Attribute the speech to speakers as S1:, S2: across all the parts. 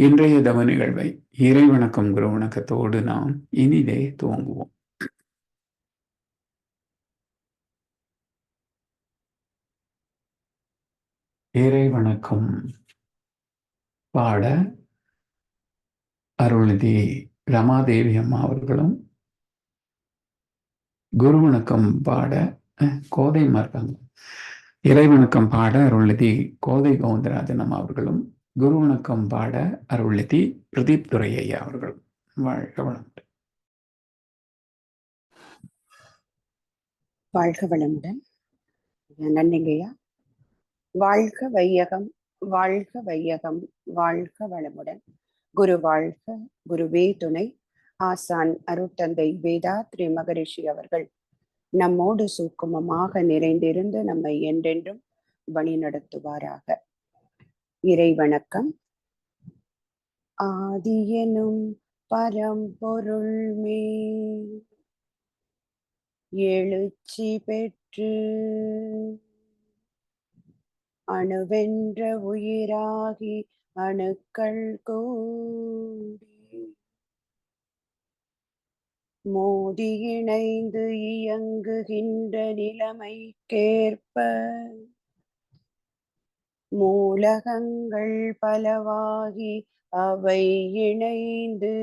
S1: இன்றைய தவ நிகழ்வை இறைவணக்கம் குரு வணக்கத்தோடு நாம் இனிதே துவங்குவோம். இறை வணக்கம் பாட அருள்நிதி ரமாதேவி அம்மா அவர்களும் குரு வணக்கம் பாட கோதை மார்க்காங்க இறை வணக்கம் பாட அருள்நிதி கோதை கோவிந்தராஜன் அம்மா அவர்களும் குரு வணக்கம் பாட அருள்நிதி பிரதீப் துரையா அவர்கள். வாழ்க வளமுடன்.
S2: வாழ்க வளமுடன். நன்றிங்கய்யா வாழ்க வையகம் வாழ்க வையகம் வாழ்க வளமுடன். குரு வாழ்க குருவே துணை. ஆசான் அருட்டந்தை வேதாத்ரி மகரிஷி அவர்கள். நம்மோடு சூக்குமமாக நிறைந்திருந்து நம்மை என்றென்றும் வழி நடத்துவாராக இறை வணக்கம் ஆதியனும் பரம்பொருள் மே எழுச்சி பெற்று அணுவென்ற உயிராகி அணுக்கள் கூடி மோதி இணைந்து இயங்குகின்ற நிலைமைக்கேற்ப உலகங்கள் பலவாகி அவை இணைந்து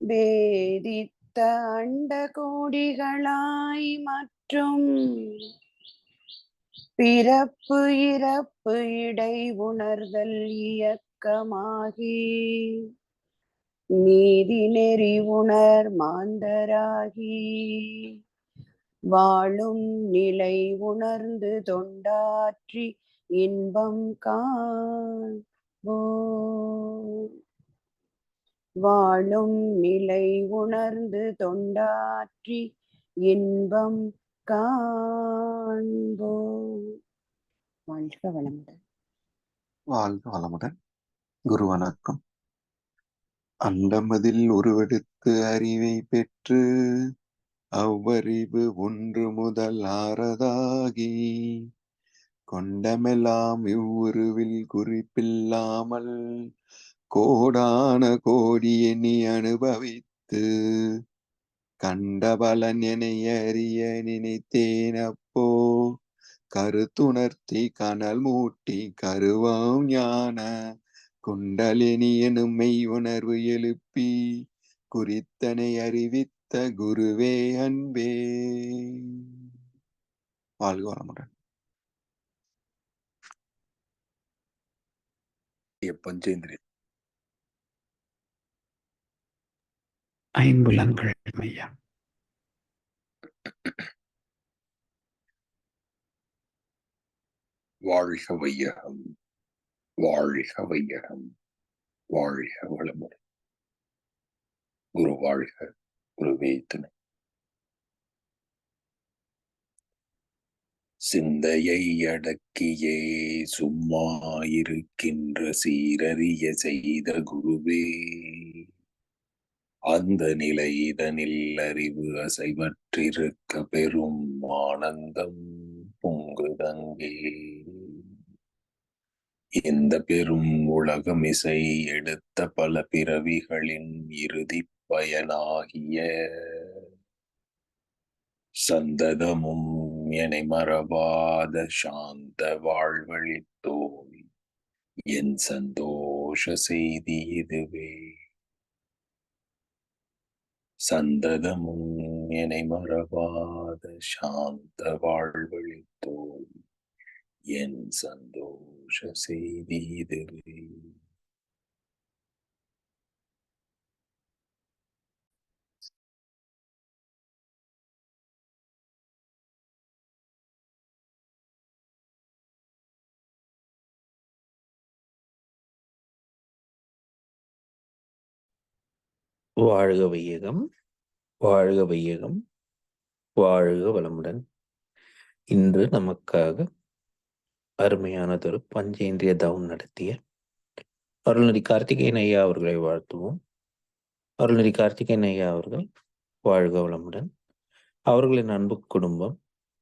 S2: வேதித்த அண்ட கோடிகளாய் மற்றும் பிறப்பு இறப்பு இடை உணர்தல் இயக்கமாகி நீதி நெறி உணர் மாந்தராகி. வாழும் நிலை உணர்ந்து தொண்டாற்றி இன்பம் காண்போ வாழும் நிலை உணர்ந்து தொண்டாற்றி இன்பம் காண்போ வாழ்க வளமுடன்.
S3: வாழ்க வளமுடன். குரு வணக்கம் அண்டமதில் உருவெடுத்து அறிவை பெற்று அவ்வறிவு ஒன்று முதல் ஆறதாகி கொண்டமெல்லாம் இவ்வுருவில் குறிப்பில்லாமல் கோடான கோடி எண்ணி அனுபவித்து கண்டபலன் என அறிய நினைத்தேன் அப்போ கருத்துணர்த்தி கனல் மூட்டி கருவாம் ஞான குண்டலினி எனும் மெய் உணர்வு எழுப்பி குறித்தனை அறிவித்து குருவே அன்பே. வாழ்க வளமுடன்.
S4: பஞ்சேந்திரியன்
S1: ஐம்புலன்கள் ஐயா
S4: வாழ்க வையகம் வாழ்க வையகம் வாழ்க வளமுடன். குரு வாழ்க. குருவே சிந்தையை அடக்கியே சும்மா இருக்கின்ற சீரறிய செய்த குருவே அந்த நிலைதனில் அறிவு அசைவற்றிருக்க பெரும் ஆனந்தம் பொங்குதங்கே இந்த பெரும் உலகம் இசை எடுத்த பல பிறவிகளின் இறுதி பயனாகிய சந்ததமும் என்னை மறவாத சாந்த வாழ்வழித்தோய் என் சந்தோஷ செய்தி இதுவே. சந்ததமும் என்னை மறவாத சாந்த வாழ்வழித்தோய் என் சந்தோஷ செய்தி இதுவே
S5: வாழ்க வையகம் வாழ்க வையகம் வாழ்க வளமுடன். இன்று நமக்காக அருமையானதொரு பஞ்சேந்திரிய தவம் நடத்திய அருள்நெறி கார்த்திகேயன் ஐயா அவர்களை வாழ்த்துவோம். அருள்நெறி கார்த்திகேயன் ஐயா அவர்கள் வாழ்க வளமுடன். அவர்களின் அன்பு குடும்பம்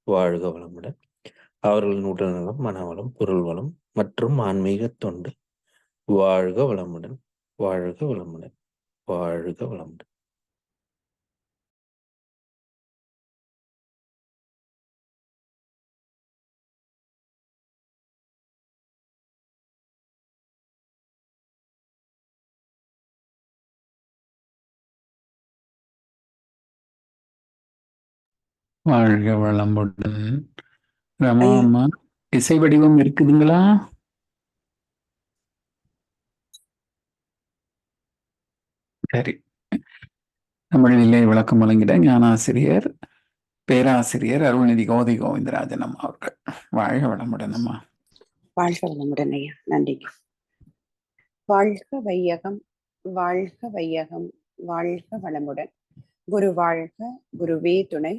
S5: வாழ்க வளமுடன். அவர்களின் உடல்நலம் மனவளம் பொருள் வளம் மற்றும் ஆன்மீக தொண்டு வாழ்க வளமுடன் வாழ்க வளமுடன் வாழ்க வளமுடன்.
S1: வாழ்க வளமுடன் ரமா அம்மா இசை வடிவம் இருக்குதுங்களா? சரி. தமிழிலே விளக்கம் வழங்கிட ஞானாசிரியர் பேராசிரியர் அருள்நிதி கோதை கோவிந்தராஜன் அம்மா அவர்கள். வாழ்க வளமுடன் அம்மா.
S2: வாழ்க வளமுடன் ஐயா. நன்றி. வாழ்க வையகம் வாழ்க வையகம் வாழ்க வளமுடன் குரு வாழ்க குருவே துணை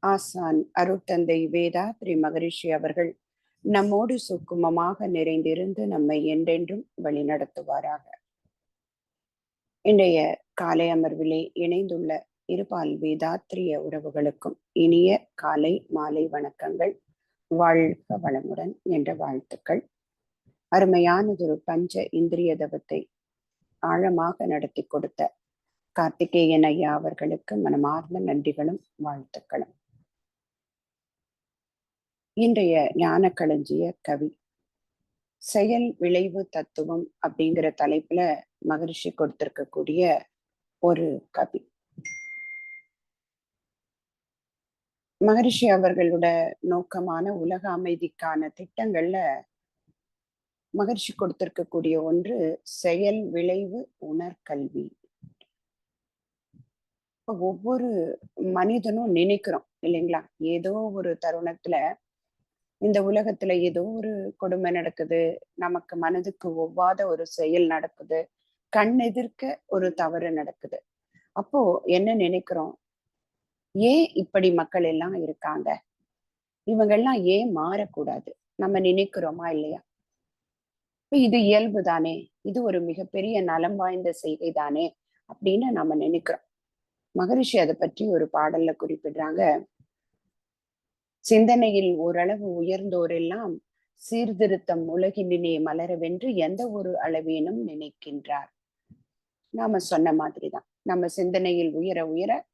S2: ஆசான் அருட்தந்தை வேதாத்ரி மகரிஷி அவர்கள் நம்மோடு சுக்குமமாக நிறைந்திருந்து நம்மை என்றென்றும் வழிநடத்துவாராக. இன்றைய காலை அமர்விலே இணைந்துள்ள இருபால் வேதாத்திரிய உறவுகளுக்கும் இனிய காலை மாலை வணக்கங்கள். வாழ்க வளமுடன் என்ற வாழ்த்துக்கள். அருமையானதொரு பஞ்ச இந்திரிய தவத்தை ஆழமாக நடத்தி கொடுத்த கார்த்திகேயன் ஐயா அவர்களுக்கு மனமார்ந்த நன்றிகளும் வாழ்த்துக்களும். இன்றைய ஞான களஞ்சிய கவி. செயல் விளைவு தத்துவம் அப்படிங்கிற தலைப்புல மகரிஷி கொடுத்திருக்கக்கூடிய ஒரு கவி. மகரிஷி அவர்களோட நோக்கமான உலக அமைதிக்கான திட்டங்கள்ல மகரிஷி கொடுத்திருக்கக்கூடிய ஒன்று செயல் விளைவு உணர்கல்வி. ஒவ்வொரு மனிதனும் நினைக்கிறோம் இல்லைங்களா? ஏதோ ஒரு தருணத்துல இந்த உலகத்துல ஏதோ ஒரு கொடுமை நடக்குது. நமக்கு மனதுக்கு ஒவ்வாத ஒரு செயல் நடக்குது. கண் எதிர்க்க ஒரு தவறு நடக்குது. அப்போ என்ன நினைக்கிறோம்? ஏன் இப்படி மக்கள் எல்லாம் இருக்காங்க? இவங்கெல்லாம் ஏன் மாறக்கூடாது? நம்ம நினைக்கிறோமா இல்லையா? இது இயல்பு தானே இது ஒரு மிகப்பெரிய நலம் வாய்ந்த செய்கை தானே அப்படின்னு நம்ம நினைக்கிறோம். மகரிஷி அதை பற்றி ஒரு பாடல்ல குறிப்பிடுறாங்க. சிந்தனையில் ஓரளவு உயர்ந்தோரெல்லாம் சீர்திருத்தம் உலகினிலே மலரவென்று எந்த ஒரு அளவேனும் நினைக்கின்றார். நாம சொன்ன மாதிரிதான். நம்ம சிந்தனையில் உயர உயர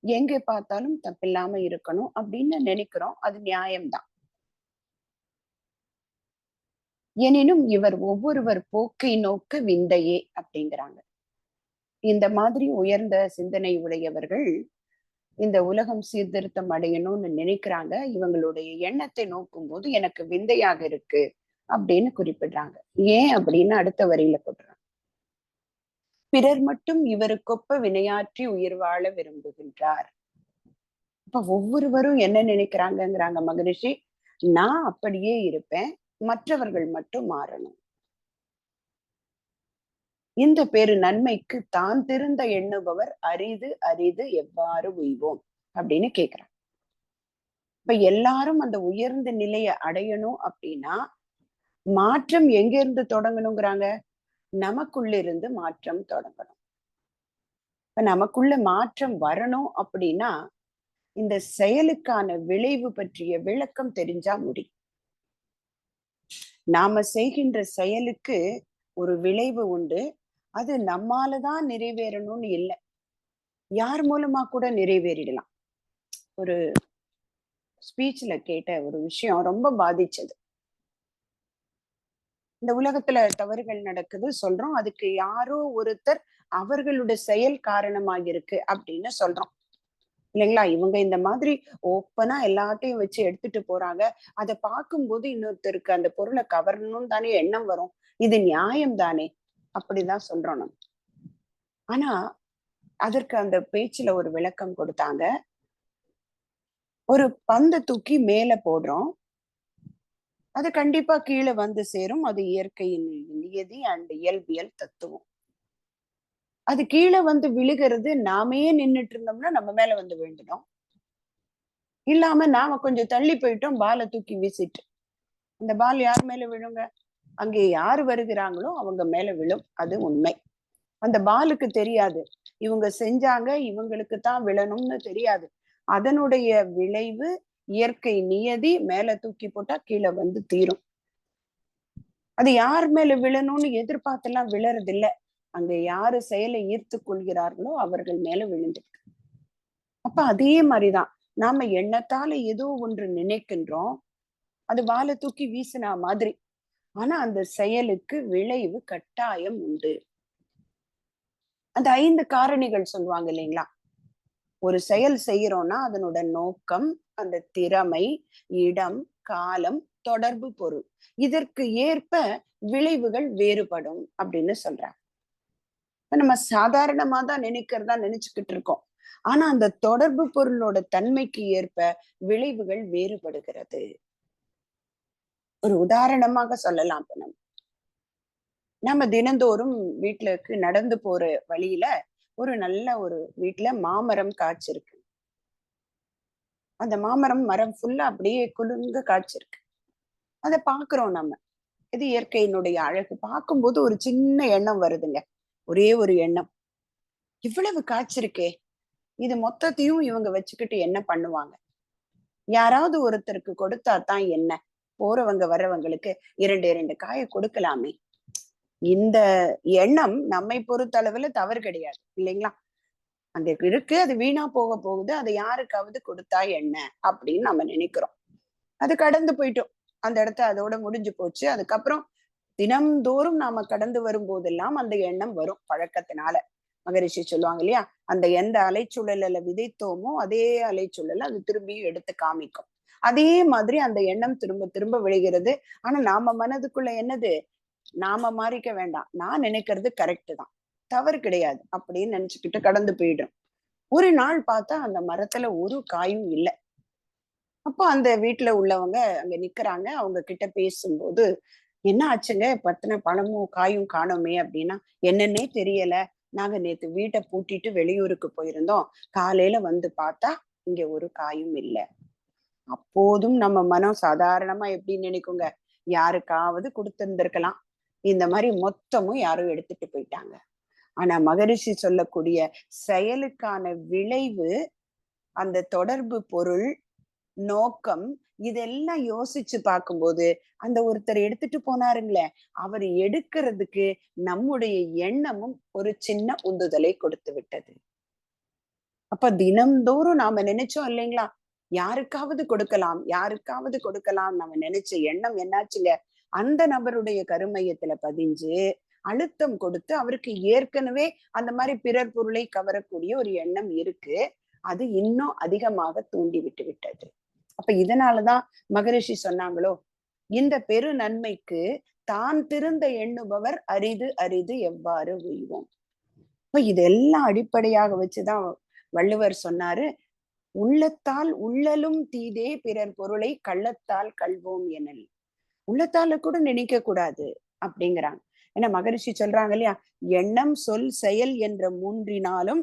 S2: எங்க பார்த்தாலும் தப்பில்லாம இருக்கணும் அப்படின்னு நினைக்கிறோம். அது நியாயம்தான். எனினும் இவர் ஒவ்வொருவர் போக்கை நோக்க விந்தையே அப்படிங்கிறாங்க. இந்த மாதிரி உயர்ந்த சிந்தனை உடையவர்கள் இந்த உலகம் சீர்திருத்தம் அடையணும்னு நினைக்கிறாங்க. இவங்களுடைய எண்ணத்தை நோக்கும் போது எனக்கு விந்தையாக இருக்கு அப்படின்னு குறிப்பிடுறாங்க. ஏன் அப்படின்னு அடுத்த வரியில போடுறாங்க பிறர் மட்டும் இவருக்கொப்ப வினையாற்றி உயிர் வாழ விரும்புகின்றார். இப்ப ஒவ்வொருவரும் என்ன நினைக்கிறாங்கிறாங்க மகரிஷி. நான் அப்படியே இருப்பேன் மற்றவர்கள் மட்டும் மாறணும். இந்த பேரு நன்மைக்கு தான் திருந்த எண்ணுபவர் அரிது அரிது எவ்வாறு உய்வோம்? அப்படின்னு கேக்குறாங்க இப்ப எல்லாரும் அந்த உயர்ந்த நிலையை அடையணும் அப்படின்னா மாற்றம் எங்க இருந்து தொடங்கணுங்கிறாங்க? நமக்குள்ள இருந்து மாற்றம் தொடங்கணும். இப்ப நமக்குள்ள மாற்றம் வரணும் அப்படின்னா இந்த செயலுக்கான விளைவு பற்றிய விளக்கம் தெரிஞ்சா முடியும் நாம செய்கின்ற செயலுக்கு ஒரு விளைவு உண்டு. அது நம்மாலதான் நிறைவேறணும்னு இல்லை. யார் மூலமா கூட நிறைவேறிடலாம். ஒரு ஸ்பீச்ல கேட்ட ஒரு விஷயம் ரொம்ப பாதிச்சது. இந்த உலகத்துல தவறுகள் நடக்குது சொல்றோம். அதுக்கு யாரோ ஒருத்தர் அவர்களுடைய செயல் காரணமாக இருக்கு அப்படின்னு சொல்றோம். இல்லைங்களா? இவங்க இந்த மாதிரி ஓப்பனா எல்லாத்தையும் வச்சு எடுத்துட்டு போறாங்க. அதை பார்க்கும்போது இன்னொருத்தருக்கு அந்த பொருளை கவரணும் தானே எண்ணம் வரும். இது நியாயம் தானே அப்படிதான் சொல்றோம் நம்ம. ஆனா அதற்கு அந்த பேச்சுல ஒரு விளக்கம் கொடுத்தாங்க. ஒரு பந்தை தூக்கி மேல போடுறோம். அது கண்டிப்பா கீழே வந்து சேரும். அது இயற்கையின் நியதி அண்ட் இயல்பியல் தத்துவம். அது கீழே வந்து விழுகிறது நாமே நின்னுட்டு இருந்தோம்னா நம்ம மேல வந்து விழுந்துடும். இல்லாம நாம கொஞ்சம் தள்ளி போயிட்டோம் பாலை தூக்கி வீசிட்டு. அந்த பால் யார் மேல விழுங்க? அங்கே யார் வருகிறாங்களோ அவங்க மேல விழும். அது உண்மை. அந்த பாலுக்கு தெரியாது. இவங்க செஞ்சாங்க இவங்களுக்கு தான் விழணும்னு தெரியாது. அதனுடைய விளைவு இயற்கை நியதி மேல தூக்கி போட்டா கீழே வந்து தீரும். அது யார் மேல விழணும்னு எதிர்பார்த்தெல்லாம் விழறதில்ல. அங்க யாரு செயலை ஈர்த்து கொள்கிறார்களோ அவர்கள் மேல விழுந்துருக்கு. அப்ப அதே மாதிரிதான். நாம எண்ணத்தால ஏதோ ஒன்று நினைக்கின்றோம் அது வாழை தூக்கி வீசினா மாதிரி. ஆனா அந்த செயலுக்கு விளைவு கட்டாயம் உண்டு. அந்த ஐந்து காரணிகள் சொல்லுவாங்க இல்லைங்களா? ஒரு செயல் செய்யறோம்னா அதனோட நோக்கம் அந்த திறமை இடம் காலம் தொடர்பு பொருள். இதற்கு ஏற்ப விளைவுகள் வேறுபடும் அப்படின்னு சொல்றாங்க. நம்ம சாதாரணமா தான் நினைக்கிறதா நினைச்சுக்கிட்டு இருக்கோம். ஆனா அந்த தொடர்பு பொருளோட தன்மைக்கு ஏற்ப விளைவுகள் வேறுபடுகிறது. ஒரு உதாரணமாக சொல்லலாம் இப்ப நம்ம. நம்ம தினந்தோறும் வீட்டுக்கு நடந்து போற வழியில ஒரு நல்ல ஒரு வீட்டுல மாமரம் காய்ச்சிருக்கு அந்த மாமரம் மரம் ஃபுல்லா அப்படியே குலுங்க காய்ச்சிருக்கு அதை பாக்குறோம் நம்ம. இது இயற்கையினுடைய அழகு. பார்க்கும்போது ஒரு சின்ன எண்ணம் வருதுங்க. ஒரே ஒரு எண்ணம். இவ்வளவு காய்ச்சிருக்கே இது மொத்தத்தையும் இவங்க வச்சுக்கிட்டு என்ன பண்ணுவாங்க? யாராவது ஒருத்தருக்கு கொடுத்தா தான் என்ன? போறவங்க வர்றவங்களுக்கு இரண்டு இரண்டு காய கொடுக்கலாமே. இந்த எண்ணம் நம்மை பொறுத்த அளவுல தவறு கிடையாது இல்லைங்களா? அந்த இருக்கு அது வீணா போக போகுது அதை யாருக்காவது கொடுத்தா என்ன அப்படின்னு நம்ம நினைக்கிறோம். அது கடந்து போயிட்டோம். அந்த இடத்த அதோட முடிஞ்சு போச்சு. அதுக்கப்புறம் தினம்தோறும் நாம கடந்து வரும்போதெல்லாம் அந்த எண்ணம் வரும் பழக்கத்தினால. மகரிஷி சொல்லுவாங்க இல்லையா? அந்த எந்த அலைச்சூழல விதைத்தோமோ அதே அலைச்சூழல அது திரும்பி எடுத்து காமிக்கும். அதே மாதிரி அந்த எண்ணம் திரும்ப திரும்ப விழுகிறது. ஆனா நாம மனதுக்குள்ள என்னது? நாம மாறிக்க வேண்டாம். நான் நினைக்கிறது கரெக்ட் தான். தவறு கிடையாது. அப்படின்னு நினைச்சுக்கிட்டு கடந்து போயிடும். ஒரு நாள் பார்த்தா அந்த மரத்துல ஒரு காயும் இல்லை. அப்போ அந்த வீட்டுல உள்ளவங்க அங்க நிக்கிறாங்க. அவங்க கிட்ட பேசும்போது என்ன ஆச்சுங்க? பத்தின பணமும் காயும் காணோமே அப்படின்னா என்னன்னே தெரியல. நாங்க நேத்து வீட்டை பூட்டிட்டு வெளியூருக்கு போயிருந்தோம். காலையில வந்து பார்த்தா இங்க ஒரு காயும் இல்லை. அப்போதும் நம்ம மனம் சாதாரணமா எப்படி நினைக்குங்க? யாருக்காவது கொடுத்திருந்திருக்கலாம். இந்த மாதிரி மொத்தமும் யாரும் எடுத்துட்டு போயிட்டாங்க. ஆனா மகரிஷி சொல்லக்கூடிய செயலுக்கான விளைவு அந்த தொடர்பு பொருள் நோக்கம் இதெல்லாம் யோசிச்சு பார்க்கும்போது அந்த ஒருத்தர் எடுத்துட்டு போனாருங்களே அவர் எடுக்கிறதுக்கு நம்முடைய எண்ணமும் ஒரு சின்ன உந்துதலை கொடுத்து விட்டது. அப்ப தினம்தோறும் நாம நினைச்சோம் இல்லைங்களா? யாருக்காவது கொடுக்கலாம் யாருக்காவது கொடுக்கலாம் நம்ம நினைச்ச எண்ணம் என்னாச்சுங்க? அந்த நபருடைய கருமையத்துல பதிஞ்சு அழுத்தம் கொடுத்து அவருக்கு ஏற்கனவே அந்த மாதிரி பிறர் பொருளை கவரக்கூடிய ஒரு எண்ணம் இருக்கு. அது இன்னும் அதிகமாக தூண்டி விட்டு விட்டது. அப்ப இதனாலதான் மகரிஷி சொன்னாங்களோ இந்த பெரு நன்மைக்கு தான் திருந்த எண்ணுபவர் அரிது அரிது எவ்வாறு உய்வோம்? இப்ப இதெல்லாம் அடிப்படையாக வச்சுதான் வள்ளுவர் சொன்னாரு உள்ளத்தால் உள்ளலும் தீதே பிறர் பொருளை கள்ளத்தால் கல்வோம் எனல். உள்ளத்தால கூட நினைக்க கூடாது அப்படிங்கிறாங்க. ஏன்னா மகரிஷி சொல்றாங்க இல்லையா எண்ணம் சொல் செயல் என்ற மூன்றினாலும்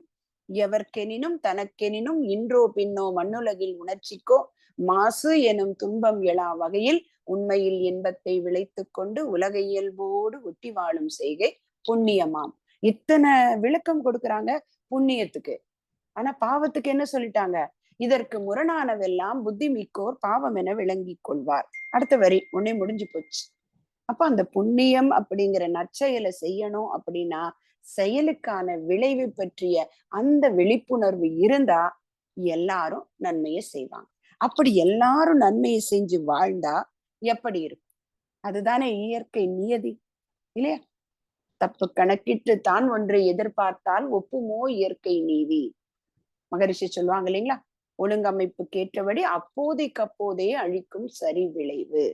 S2: எவர்க்கெனினும் தனக்கெனினும் இன்றோ பின்னோ மண்ணுலகில் உணர்ச்சிக்கோ மாசு எனும் துன்பம் எழா வகையில் உண்மையில் இன்பத்தை விளைத்து கொண்டு உலக இயல்போடு ஒட்டி வாழும் செய்கை புண்ணியமாம். இத்தனை விளக்கம் கொடுக்குறாங்க புண்ணியத்துக்கு. ஆனா பாவத்துக்கு என்ன சொல்லிட்டாங்க? இதற்கு முரணானவெல்லாம் புத்தி மிக்கோர் பாவம் என விளங்கி கொள்வார். அடுத்த வரி உன்னை முடிஞ்சு போச்சு. அப்ப அந்த புண்ணியம் அப்படிங்கிற நற்செயலை செய்யணும் அப்படின்னா செயலுக்கான விளைவு பற்றிய அந்த விழிப்புணர்வு இருந்தா எல்லாரும் நன்மையை செய்வாங்க. அப்படி எல்லாரும் நன்மையை செஞ்சு வாழ்ந்தா எப்படி இருக்கும்? அதுதானே இயற்கை நியதி இல்லையா? தப்பு கணக்கிட்டு தான் ஒன்றை எதிர்பார்த்தால் ஒப்புமோ இயற்கை நீதி? மகரிஷி சொல்லுவாங்க இல்லைங்களா? ஒழுங்கமைப்புக்கேற்றபடி அப்போதைக்கு அப்போதே அழிக்கும் சரி விளைவு.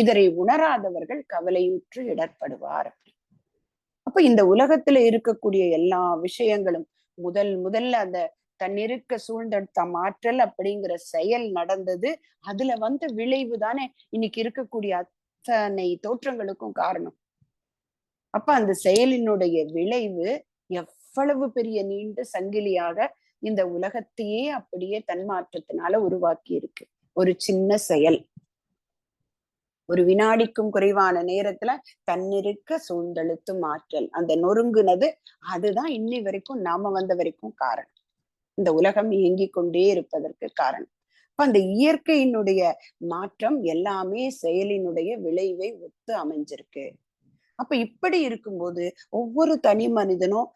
S2: இதனை உணராதவர்கள் கவலையுற்று இடர்படுவார். அப்ப இந்த உலகத்துல இருக்கக்கூடிய எல்லா விஷயங்களும் முதல் முதல்ல அந்த தன்னிருக்க சூழ்ந்தெடுத்த மாற்றல் அப்படிங்கிற செயல் நடந்தது. அதுல வந்த விளைவு தானே. இன்னைக்கு இருக்கக்கூடிய அத்தனை தோற்றங்களுக்கும் காரணம். அப்ப அந்த செயலினுடைய விளைவு எவ்வளவு பெரிய நீண்ட சங்கிலியாக இந்த உலகத்தையே அப்படியே தன்மாற்றத்தினால உருவாக்கி இருக்கு ஒரு சின்ன செயல். ஒரு வினாடிக்கும் குறைவான நேரத்துல தன்னிருக்க சூழ்ந்தெழுத்து மாற்றல். அந்த நொறுங்குனது அதுதான் இன்னி வரைக்கும் நாம வந்த வரைக்கும் காரணம். இந்த உலகம் இயங்கிக் கொண்டே இருப்பதற்கு காரணம். அப்ப அந்த இயற்கையினுடைய மாற்றம் எல்லாமே செயலினுடைய விளைவை ஒத்து அமைஞ்சிருக்கு. அப்ப இப்படி இருக்கும்போது ஒவ்வொரு தனி மனிதனும்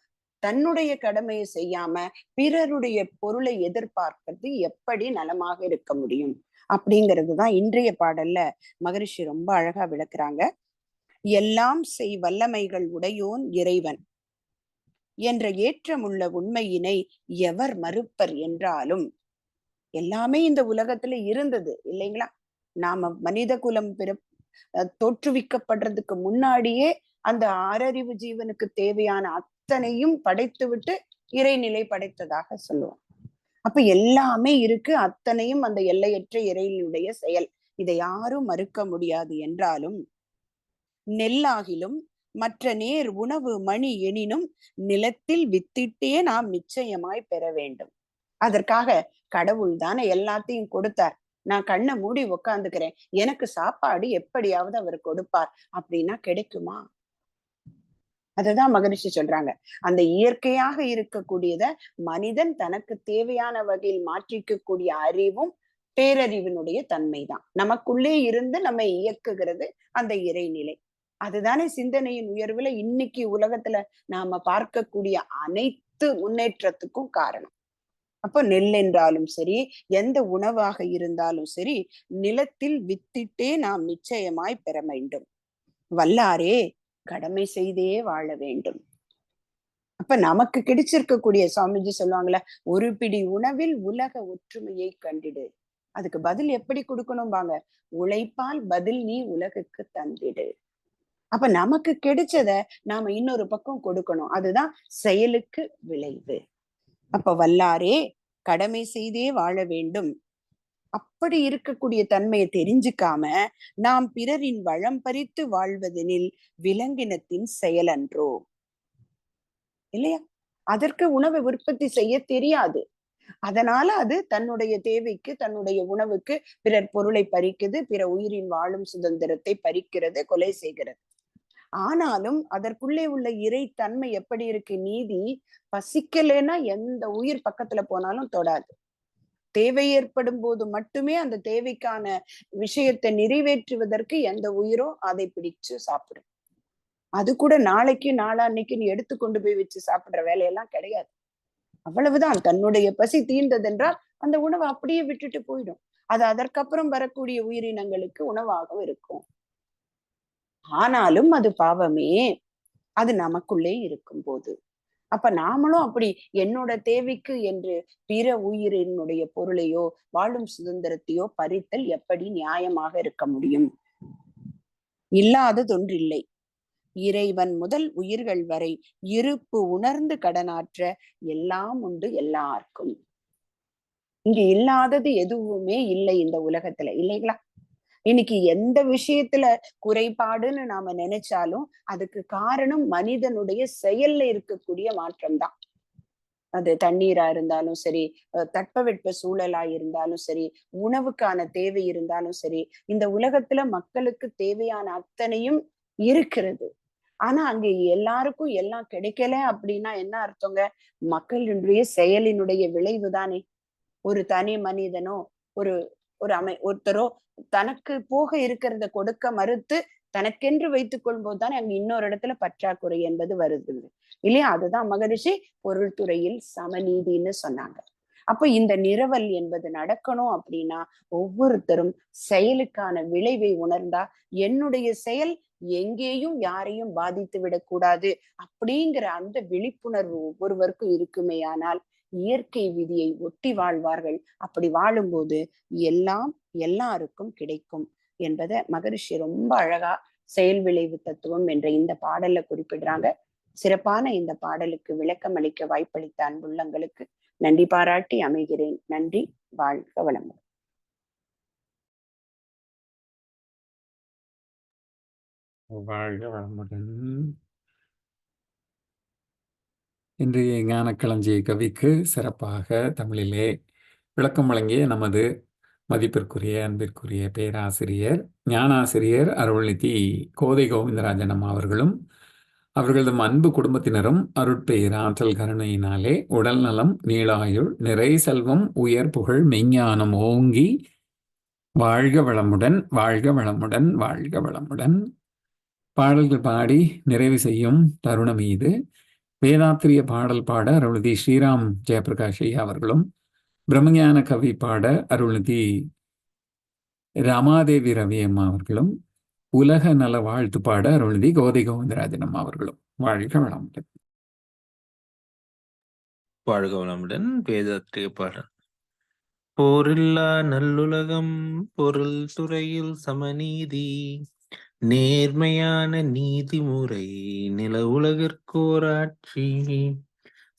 S2: தன்னுடைய கடமையை செய்யாம பிறருடைய பொருளை எதிர்பார்க்கிறது எப்படி நலமாக இருக்க முடியும்? அப்படிங்கிறது தான் இன்றைய பாடல்ல மகரிஷி ரொம்ப அழகா விளக்குறாங்க. எல்லாம் செய் வல்லமைகள் உடையோன் இறைவன் என்ற ஏற்றமுள்ள உண்மையினை எவர் மறுப்பர் என்றாலும் எல்லாமே இந்த உலகத்துல இருந்தது இல்லைங்களா? நாம மனித குலம் பிற தோற்றுவிக்கப்படுறதுக்கு முன்னாடியே அந்த ஆறறிவு ஜீவனுக்கு தேவையான அத்தனையும் படைத்துவிட்டு இறைநிலை படைத்ததாக சொல்லுவோம். அப்ப எல்லாமே இருக்கு அத்தனையும் அந்த எல்லையற்ற இறையினுடைய செயல். இதை யாரும் மறுக்க முடியாது என்றாலும் நெல்லாகிலும் மற்ற நேர் உணவு மணி எனினும் நிலத்தில் வித்திட்டே நாம் நிச்சயமாய் பெற வேண்டும். அதற்காக கடவுள் தானே எல்லாத்தையும் கொடுத்தார். நான் கண்ணை மூடி உக்காந்துக்கிறேன். எனக்கு சாப்பாடு எப்படியாவது அவர் கொடுப்பார். அப்படின்னா கிடைக்குமா? அதுதான் மகரிஷி சொல்றாங்க. அந்த இயற்கையாக இருக்கக்கூடியத மனிதன் தனக்கு தேவையான வகையில் மாற்றிக்க கூடிய அறிவும் பேரறிவினுடைய தன்மைதான். நமக்குள்ளே இருந்து நம்ம இயக்குகிறது அந்த இறைநிலை. அதுதானே சிந்தனையின் உயர்வுல இன்னைக்கு உலகத்துல நாம பார்க்கக்கூடிய அனைத்து முன்னேற்றத்துக்கும் காரணம். அப்போ நெல் என்றாலும் சரி எந்த உணவாக இருந்தாலும் சரி நிலத்தில் வித்திட்டே நாம் நிச்சயமாய் பெற வேண்டும். வல்லாரே கடமை செய்தே வாழ வேண்டும். அப்ப நமக்கு கிடைச்சிருக்கக்கூடிய சுவாமிஜி சொல்லுவாங்கல்ல ஒரு பிடி உணவில் உலக ஒற்றுமையை கண்டிடு. அதுக்கு பதில் எப்படி கொடுக்கணும் பாங்க உழைப்பால் பதில் நீ உலகுக்கு தந்திடு. அப்ப நமக்கு கிடைச்சத நாம இன்னொரு பக்கம் கொடுக்கணும். அதுதான் செயலுக்கு விளைவு. அப்ப வல்லாரே கடமை செய்தே வாழ வேண்டும். அப்படி இருக்கக்கூடிய தன்மையை தெரிஞ்சுக்காம நாம் பிறரின் வளம் பறித்து வாழ்வதெனில் விலங்கினத்தின் செயலன்றோ இல்லையா? அதற்கு உணவை உற்பத்தி செய்ய தெரியாது. அதனால அது தன்னுடைய தேவைக்கு தன்னுடைய உணவுக்கு பிறர் பொருளை பறிக்குது பிற உயிரின் வாழும் சுதந்திரத்தை பறிக்கிறது கொலை செய்கிறது. ஆனாலும் அதற்குள்ளே உள்ள இறை தன்மை எப்படி இருக்கு? நீதி பசிக்கலைன்னா எந்த உயிர் பக்கத்துல போனாலும் தொடாது. தேவை ஏற்படும் போது மட்டுமே அந்த தேவைக்கான விஷயத்தை நிறைவேற்றுவதற்கு எந்த உயிரோ அதை பிடிச்சு சாப்பிடும். அது கூட நாளைக்கு நாளான்னைக்குன்னு எடுத்து கொண்டு போய் வச்சு சாப்பிடுற வேலையெல்லாம் கிடையாது. அவ்வளவுதான். தன்னுடைய பசி தீர்ந்ததென்றால் அந்த உணவை அப்படியே விட்டுட்டு போயிடும். அது அதற்கப்புறம் வரக்கூடிய உயிரினங்களுக்கு உணவாகவும் இருக்கும். ஆனாலும் அது பாவமே. அது நமக்குள்ளே இருக்கும் போது அப்ப நாமளும் அப்படி என்னோட தேவைக்கு என்று பிற உயிரினுடைய பொருளையோ வாழும் சுதந்திரத்தையோ பறித்தல் எப்படி நியாயமாக இருக்க முடியும்? இல்லாததொன்றில்லை இறைவன் முதல் உயிர்கள் வரை இருப்பு உணர்ந்து கடனாற்ற எல்லாம் உண்டு எல்லாருக்கும். இங்க இல்லாதது எதுவுமே இல்லை இந்த உலகத்துல இல்லைங்களா? இன்னைக்கு எந்த விஷயத்துல குறைபாடுன்னு நாம நினைச்சாலும் அதுக்கு காரணம் மனிதனுடைய செயல்ல இருக்கக்கூடிய மாற்றம் தான் அது தண்ணீரா இருந்தாலும் சரி தட்பவெட்ப சூழலா இருந்தாலும் சரி உணவுக்கான தேவை இருந்தாலும் சரி இந்த உலகத்துல மக்களுக்கு தேவையான அத்தனையும் இருக்கிறது. ஆனா அங்க எல்லாருக்கும் எல்லாம் கிடைக்கல அப்படின்னா என்ன அர்த்தங்க? மக்களினுடைய செயலினுடைய விளைவு தானே ஒரு தனி மனிதனோ ஒரு ஒரு அமை ஒருத்தரோ தனக்கு போக இருக்கிறத கொடுக்க மறுத்து தனக்கென்று வைத்துக் கொள்ளும்போது தானே அங்க இன்னொரு இடத்துல பற்றாக்குறை என்பது வருது இல்லையா? அதுதான் மகரிஷி பொருள் துறையில் சமநீதின்னு சொன்னாங்க. அப்ப இந்த நிரவல் என்பது நடக்கணும் அப்படின்னா ஒவ்வொருத்தரும் செயலுக்கான விளைவை உணர்ந்தா என்னுடைய செயல் எங்கேயும் யாரையும் பாதித்து விடக்கூடாது அப்படிங்கிற அந்த விழிப்புணர்வு ஒவ்வொருவருக்கும் இருக்குமேயானால் இயற்கை விதியை ஒட்டி வாழ்வார்கள். அப்படி வாழும்போது எல்லாம் எல்லாருக்கும் கிடைக்கும் என்பதை மகரிஷி ரொம்ப அழகா செயல் விளைவு தத்துவம் என்ற இந்த பாடல்ல குறிப்பிடுறாங்க. சிறப்பான இந்த பாடலுக்கு விளக்கம் அளிக்க வாய்ப்பளித்த அன்புள்ளங்களுக்கு நன்றி பாராட்டி அமைகிறேன். நன்றி வாழ்க வளமுடன்.
S1: வாழ்க வளமுடன். இன்றைய ஞானக்களஞ்சிய கவிக்கு சிறப்பாக தமிழிலே விளக்கம் வழங்கிய நமது மதிப்பிற்குரிய அன்பிற்குரிய பேராசிரியர் ஞானாசிரியர் அருள்நிதி கோதை கோவிந்தராஜன் அம்மா அவர்களும் அவர்களது அன்பு குடும்பத்தினரும் அருட்பெயர் ஆற்றல் கருணையினாலே உடல் நலம் நீளாயுள் நிறை செல்வம் உயர் புகழ் மெஞ்ஞானம் ஓங்கி வாழ்க வளமுடன் வாழ்க வளமுடன் வாழ்க வளமுடன். பாடல்கள் பாடி நிறைவு செய்யும் தருணம் இது. வேதாத்திரிய பாடல் பாட அருள்நிதி ஸ்ரீராம் ஜெயபிரகாஷ் ஐயா அவர்களும் பிரம்மஞான கவி பாட அருள்நிதி ரமாதேவி ரவி அம்மா அவர்களும் உலக நல வாழ்த்து பாட அருள்நிதி கோதை கோவிந்தராஜன் அம்மா அவர்களும். வாழ்க வளமுடன்.
S5: வாழ்க வளமுடன். வேதாத்திரிய பாடல் போரில்லா நல்லுலகம் பொருள் துறையில் சமநீதி. நேர்மையான நீதிமுறை நில உலகிற்கோராட்சி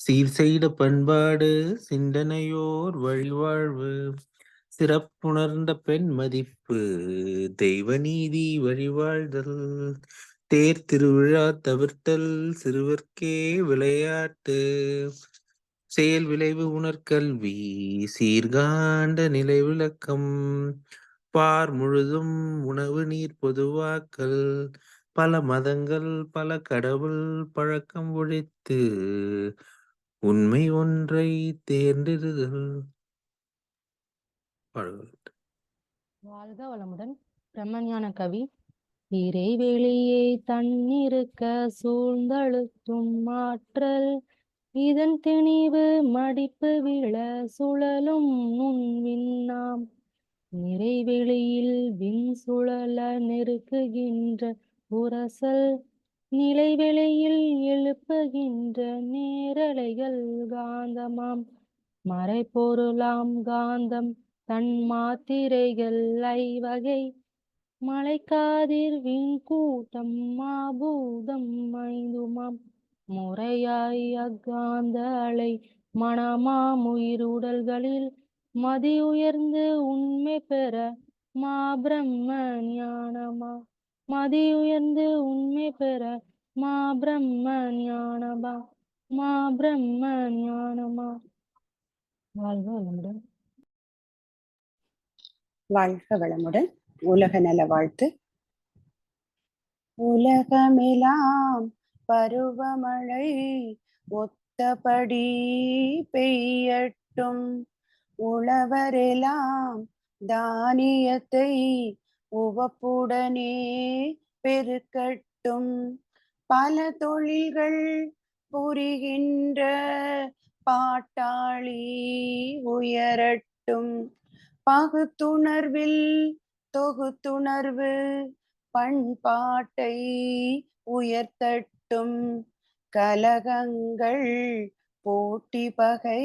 S5: சீர் செய்த பண்பாடு சிந்தனையோர் வழிவாழ்வு சிறப்புணர்ந்த பெண் மதிப்பு தெய்வ நீதி வழிவாழ்தல் தேர் திருவிழா தவிர்த்தல் சிறுவர்க்கே விளையாட்டு செயல் விளைவு உணர்கல்வி சீர்காண்ட நிலை விளக்கம் பார் முழுதும் உணவு நீர் பொதுவாக்கல். பல மதங்கள் பல கடவுள் பழக்கம் ஒழித்து உண்மை ஒன்றை தேர்ந்தெடுதல். வாழ்க
S6: வளமுடன். பிரம்மஞான கவி இறைவெளியை தன்னிருக்க சூழ்ந்தழுத்தும் மாற்றல் இதன் திணிவு மடிப்பு விழ சுழலும் நுண் விண்ணாம் நிறைவெளியில் விண் சுழல நெருக்குகின்ற உரசல் நிலைவெளியில் எழுப்புகின்ற நேரலைகள் காந்தமாம். மறைப்பொருளாம் காந்தம் தன் மாத்திரைகள் ஐவகை. மலைக்காதிர் விண் கூட்டம் மாபூதம் ஐந்துமாம். முறையாய் அக்காந்த அலை மனமாம் உயிருடல்களில் மதி உயர்ந்து உண்மை பெற மா பிரம்ம ஞானமா? மதி உயர்ந்து உண்மை பெற மா பிரம்ம ஞானமா? மா பிரம்ம ஞானமா? வாழ்க வளமுடன்.
S2: வாழ்க வளமுடன். உலக நல வாழ்த்து. உலகமெல்லாம் பருவமழை ஒத்தபடி பெய்யட்டும். உழவரெல்லாம் தானியத்தை உவப்புடனே பெருக்கட்டும். பல தொழில்கள் புரிகின்ற பாட்டாளி உயரட்டும். பகுத்துணர்வில் தொகுத்துணர்வு பண்பாட்டை உயர்த்தட்டும். கலகங்கள் போட்டி பகை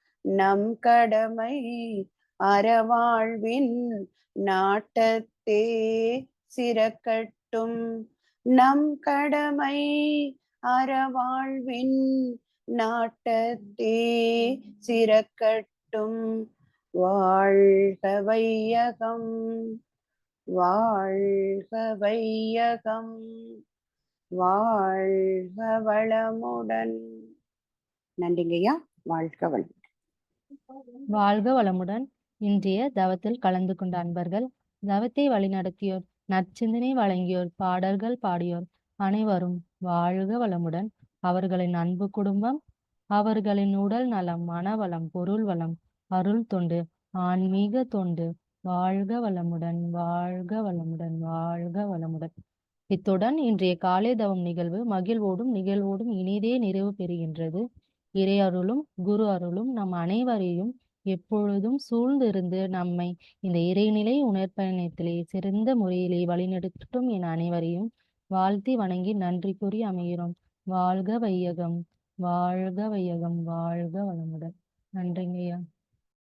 S2: நம் கடமை அறவாழ்வின் நாட்டத்தே சிறக்கட்டும். நம் கடமை அறவாழ்வின் நாட்டத்தே சிறக்கட்டும். வாழ்க வையகம் வாழ்க வையகம் வாழ்க வளமுடன். நன்றிங்கய்யா வாழ்க வளம்
S6: வாழ்க வளமுடன். இன்றைய தவத்தில் கலந்து கொண்ட அன்பர்கள் தவத்தை வழிநடத்தியோர் நற்சிந்தனை வழங்கியோர் பாடல்கள் பாடியோர் அனைவரும் வாழ்க வளமுடன். அவர்களின் அன்பு குடும்பம் அவர்களின் உடல் நலம் மனவளம் பொருள் வளம் அருள் தொண்டு ஆன்மீக தொண்டு. வாழ்க வளமுடன் வாழ்க வளமுடன் வாழ்க வளமுடன். இத்துடன் இன்றைய காலை தவம் நிகழ்வு மகிழ்வோடும் நிகழ்வோடும் இனிதே நிறைவு பெறுகின்றது. இறை அருளும் குரு அருளும் நம் அனைவரையும் எப்பொழுதும் சூழ்ந்திருந்து நம்மை இந்த இறைநிலை உணர்பயணத்திலே சிறந்த முறையிலே வழிநடத்தட்டும் என அனைவரையும் வாழ்த்தி வணங்கி நன்றி கூறி அமைகிறோம். வாழ்க வையகம் வாழ்க வையகம் வாழ்க வளமுடன். நன்றிங்கய்யா